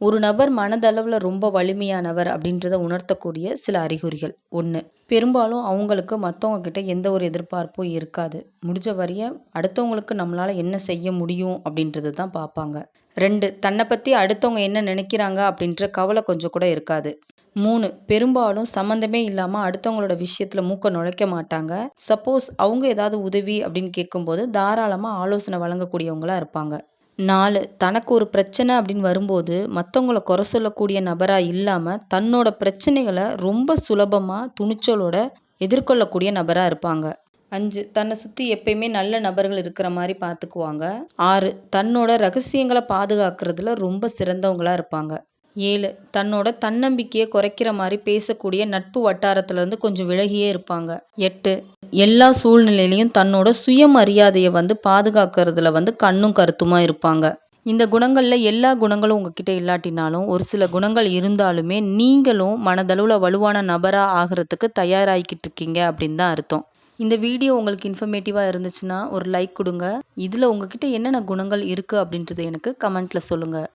ஒரு நபர் மனதளவில் ரொம்ப வலிமையானவர் அப்படின்றத உணர்த்தக்கூடிய சில அறிகுறிகள். ஒன்று பெரும்பாலும் அவங்களுக்கு மற்றவங்க கிட்ட எந்த ஒரு எதிர்பார்ப்பும் இருக்காது. முடிஞ்ச வரைய அடுத்தவங்களுக்கு நம்மளால் என்ன செய்ய முடியும் அப்படின்றது தான் பார்ப்பாங்க ரெண்டு தன்னை பற்றி அடுத்தவங்க என்ன நினைக்கிறாங்க அப்படின்ற கவலை கொஞ்சம் கூட இருக்காது. மூணு பெரும்பாலும் சம்மந்தமே இல்லாமல் அடுத்தவங்களோட விஷயத்தில் மூக்க நுழைக்க மாட்டாங்க. சப்போஸ் அவங்க ஏதாவது உதவி அப்படின்னு கேட்கும்போது தாராளமாக ஆலோசனை வழங்கக்கூடியவங்களாக இருப்பாங்க. நாலு தனக்கு ஒரு பிரச்சனை அப்படின்னு வரும்போது மற்றவங்கள குறை சொல்லக்கூடிய நபராக இல்லாமல் தன்னோட பிரச்சனைகளை ரொம்ப சுலபமாக துணிச்சலோட எதிர்கொள்ளக்கூடிய நபராக இருப்பாங்க. அஞ்சு தன்னை சுற்றி எப்பயுமே நல்ல நபர்கள் இருக்கிற மாதிரி பார்த்துக்குவாங்க ஆறு தன்னோட ரகசியங்களை பாதுகாக்கிறதுல ரொம்ப சிறந்தவங்களாக இருப்பாங்க. ஏழு. தன்னோட தன்னம்பிக்கையை குறைக்கிற மாதிரி பேசக்கூடிய நட்பு வட்டாரத்துலேருந்து கொஞ்சம் விலகியே இருப்பாங்க. எட்டு. எல்லா சூழ்நிலையிலையும் தன்னோட சுயமரியாதையை வந்து பாதுகாக்கிறதுல வந்து கண்ணும் கருத்துமாக இருப்பாங்க. இந்த குணங்களில் எல்லா குணங்களும் உங்ககிட்ட இல்லாட்டினாலும் ஒரு சில குணங்கள் இருந்தாலுமே நீங்களும் மனதளவில் வலுவான நபராக ஆகிறதுக்கு தயாராகிக்கிட்டு இருக்கீங்க அப்படின்னு தான் அர்த்தம். இந்த வீடியோ உங்களுக்கு இன்ஃபர்மேட்டிவாக இருந்துச்சுன்னா ஒரு லைக் கொடுங்க. இதில் உங்ககிட்ட என்னென்ன குணங்கள் இருக்குது அப்படின்றத எனக்கு கமெண்ட்டில் சொல்லுங்கள்